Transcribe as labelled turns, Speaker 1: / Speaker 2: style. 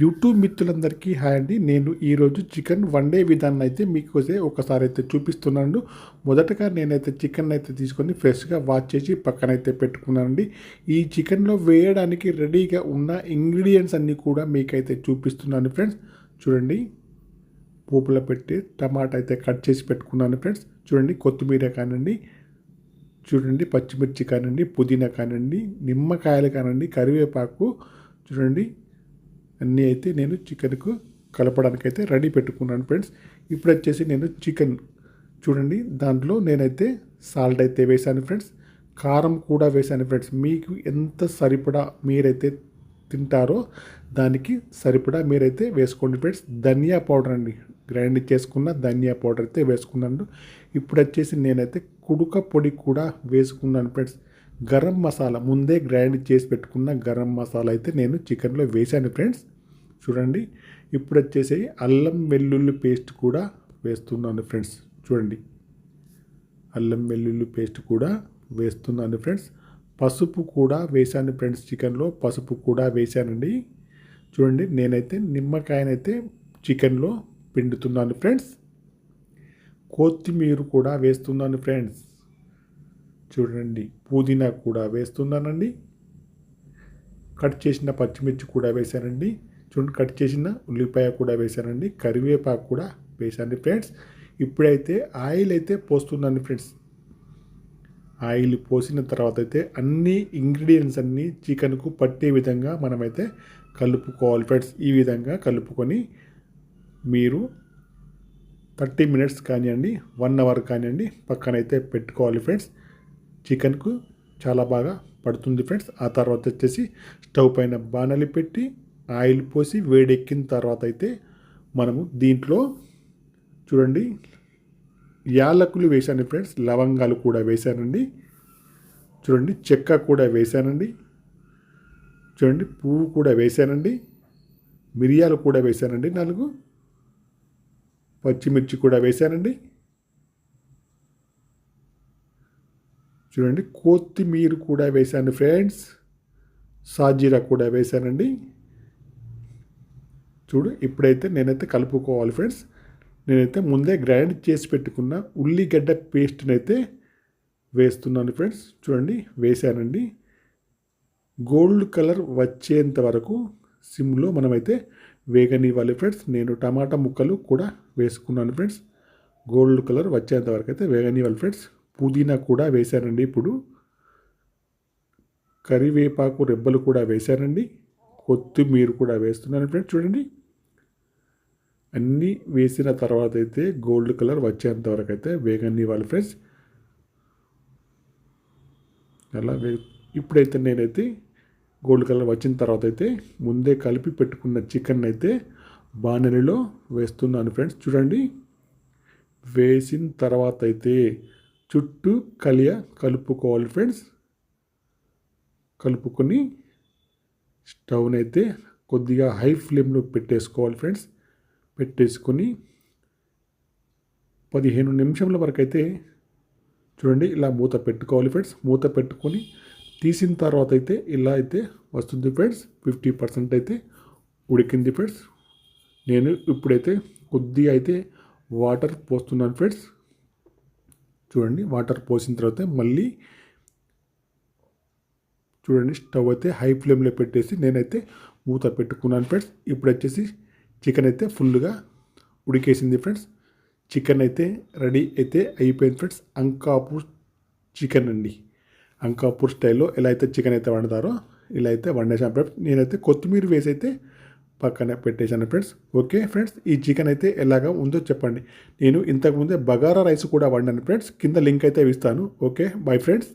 Speaker 1: YouTube మిత్రులందరికీ hi అండి. నేను ఈరోజు చికెన్ వండే విధానం అయితే మీకు ఒకసారి అయితే చూపిస్తున్నాను మొదటగా నేనైతే చికెన్ అయితే తీసుకొని ఫ్రెష్గా వాష్ చేసి పక్కనైతే పెట్టుకున్నానండి. ఈ చికెన్లో వేయడానికి రెడీగా ఉన్న ఇంగ్రీడియంట్స్ అన్నీ కూడా మీకైతే చూపిస్తున్నాను ఫ్రెండ్స్. చూడండి. పోపులో పెట్టి టమాటా అయితే కట్ చేసి పెట్టుకున్నాను ఫ్రెండ్స్. చూడండి కొత్తిమీర కానివ్వండి చూడండి పచ్చిమిర్చి కానివ్వండి పుదీనా కానివ్వండి నిమ్మకాయలు కానివ్వండి కరివేపాకు చూడండి అన్నీ అయితే నేను చికెన్కు కలపడానికి అయితే రెడీ పెట్టుకున్నాను ఫ్రెండ్స్. ఇప్పుడు వచ్చేసి నేను చికెన్ చూడండి దాంట్లో నేనైతే సాల్ట్ అయితే వేశాను ఫ్రెండ్స్. కారం కూడా వేశాను ఫ్రెండ్స్. మీకు ఎంత సరిపడా మీరైతే తింటారో దానికి సరిపడా మీరైతే వేసుకోండి ఫ్రెండ్స్. ధనియా పౌడర్ అండి గ్రైండ్ చేసుకున్న ధనియా పౌడర్ అయితే వేసుకున్నాను. ఇప్పుడు వచ్చేసి నేనైతే కుడుక పొడి కూడా వేసుకున్నాను ఫ్రెండ్స్. గరం మసాలా ముందే గ్రైండ్ చేసి పెట్టుకున్న గరం మసాలా అయితే నేను చికెన్లో వేశాను ఫ్రెండ్స్. చూడండి ఇప్పుడు వచ్చేసి అల్లం వెల్లుల్లి పేస్ట్ కూడా వేస్తున్నాను ఫ్రెండ్స్. చూడండి అల్లం వెల్లుల్లి పేస్ట్ కూడా వేస్తున్నాను ఫ్రెండ్స్. పసుపు కూడా వేశాను ఫ్రెండ్స్ చికెన్లో పసుపు కూడా వేశానండి. చూడండి నేనైతే నిమ్మకాయనైతే చికెన్లో పిండుతున్నాను ఫ్రెండ్స్. కొత్తిమీర కూడా వేస్తున్నాను ఫ్రెండ్స్. చూడండి పుదీనా కూడా వేస్తున్నానండి. కట్ చేసిన పచ్చిమిర్చి కూడా వేశానండి. చూడండి కట్ చేసిన ఉల్లిపాయ కూడా వేశానండి. కరివేపాకు కూడా వేశాను ఫ్రెండ్స్. ఇప్పుడైతే ఆయిల్ అయితే పోస్తున్నాను ఫ్రెండ్స్. ఆయిల్ పోసిన తర్వాత అయితే అన్ని ఇంగ్రీడియంట్స్ అన్నీ చికెన్కు పట్టే విధంగా మనమైతే కలుపుకోవాలి ఫ్రెండ్స్. ఈ విధంగా కలుపుకొని మీరు థర్టీ మినిట్స్ కానివ్వండి వన్ అవర్ కానివ్వండి పక్కనైతే పెట్టుకోవాలి ఫ్రెండ్స్. చికెన్కు చాలా బాగా పడుతుంది ఫ్రెండ్స్. ఆ తర్వాత వచ్చేసి స్టవ్ పైన బాణలి పెట్టి ఆయిల్ పోసి వేడెక్కిన తర్వాత అయితే మనము దీంట్లో చూడండి యాలకులు వేశాను ఫ్రెండ్స్. లవంగాలు కూడా వేశానండి. చూడండి చెక్క కూడా వేశానండి. చూడండి పువ్వు కూడా వేశానండి. మిరియాలు కూడా వేశానండి నాలుగు. పచ్చిమిర్చి కూడా వేశానండి. చూడండి కొత్తిమీర కూడా వేశాను ఫ్రెండ్స్. సాజీరా కూడా వేశానండి. చూడు ఇప్పుడైతే నేనైతే కలుపుకోవాలి ఫ్రెండ్స్. నేనైతే ముందే గ్రైండ్ చేసి పెట్టుకున్న ఉల్లిగడ్డ పేస్ట్ని అయితే వేస్తున్నాను ఫ్రెండ్స్. చూడండి వేసానండి గోల్డ్ కలర్ వచ్చేంత వరకు సిమ్లో మనమైతే వేగనివ్వాలి ఫ్రెండ్స్. నేను టమాటా ముక్కలు కూడా వేసుకున్నాను ఫ్రెండ్స్. గోల్డ్ కలర్ వచ్చేంత వరకు అయితే వేగనివ్వాలి ఫ్రెండ్స్. పుదీనా కూడా వేశానండి ఇప్పుడు. కరివేపాకు రెబ్బలు కూడా వేశానండి. కొత్తిమీర కూడా వేస్తున్నాను ఫ్రెండ్స్ చూడండి. అన్నీ వేసిన తర్వాత అయితే గోల్డ్ కలర్ వచ్చేంత వరకు అయితే వేగనివ్వాలి ఫ్రెండ్స్. అలా వే ఇప్పుడైతే నేనైతే గోల్డ్ కలర్ వచ్చిన తర్వాత అయితే ముందే కలిపి పెట్టుకున్న చికెన్ అయితే బాణలిలో వేస్తున్నాను ఫ్రెండ్స్ చూడండి. వేసిన తర్వాత అయితే చుట్టూ కలియ కలుపుకోవాలి ఫ్రెండ్స్. కలుపుకొని స్టవ్ని అయితే కొద్దిగా హై ఫ్లేమ్లో పెట్టేసుకోవాలి ఫ్రెండ్స్. పెట్టేసుకొని పదిహేను నిమిషంల వరకు అయితే చూడండి ఇలా మూత పెట్టుకోవాలి ఫ్రెండ్స్. మూత పెట్టుకొని తీసిన తర్వాత అయితే ఇలా అయితే వస్తుంది ఫ్రెండ్స్. ఫిఫ్టీ పర్సెంట్ అయితే ఉడికింది ఫ్రెండ్స్. నేను ఇప్పుడైతే కొద్దిగా అయితే వాటర్ పోస్తున్నాను ఫ్రెండ్స్. చూడండి వాటర్ పోసిన తర్వాత మళ్ళీ చూడండి స్టవ్ అయితే హై ఫ్లేమ్లో పెట్టేసి నేనైతే మూత పెట్టుకున్నాను ఫ్రెండ్స్. ఇప్పుడు వచ్చేసి చికెన్ అయితే ఫుల్గా ఉడికేసింది ఫ్రెండ్స్. చికెన్ అయితే రెడీ అయితే అయిపోయింది ఫ్రెండ్స్. అంకాపూర్ చికెన్ అండి. అంకాపూర్ స్టైల్లో ఎలా అయితే చికెన్ అయితే వండుతారో ఇలా అయితే వండేసాను ఫ్రెండ్స్. నేనైతే కొత్తిమీర వేసి అయితే పక్కనే పెట్టేశాను ఫ్రెండ్స్ ఓకే ఫ్రెండ్స్ ఈ చికెన్ అయితే ఎలాగా ఉందో చెప్పండి. నేను ఇంతకుముందే బగారా రైస్ కూడా వండాను ఫ్రెండ్స్ కింద లింక్ అయితే ఇస్తాను. Okay bye friends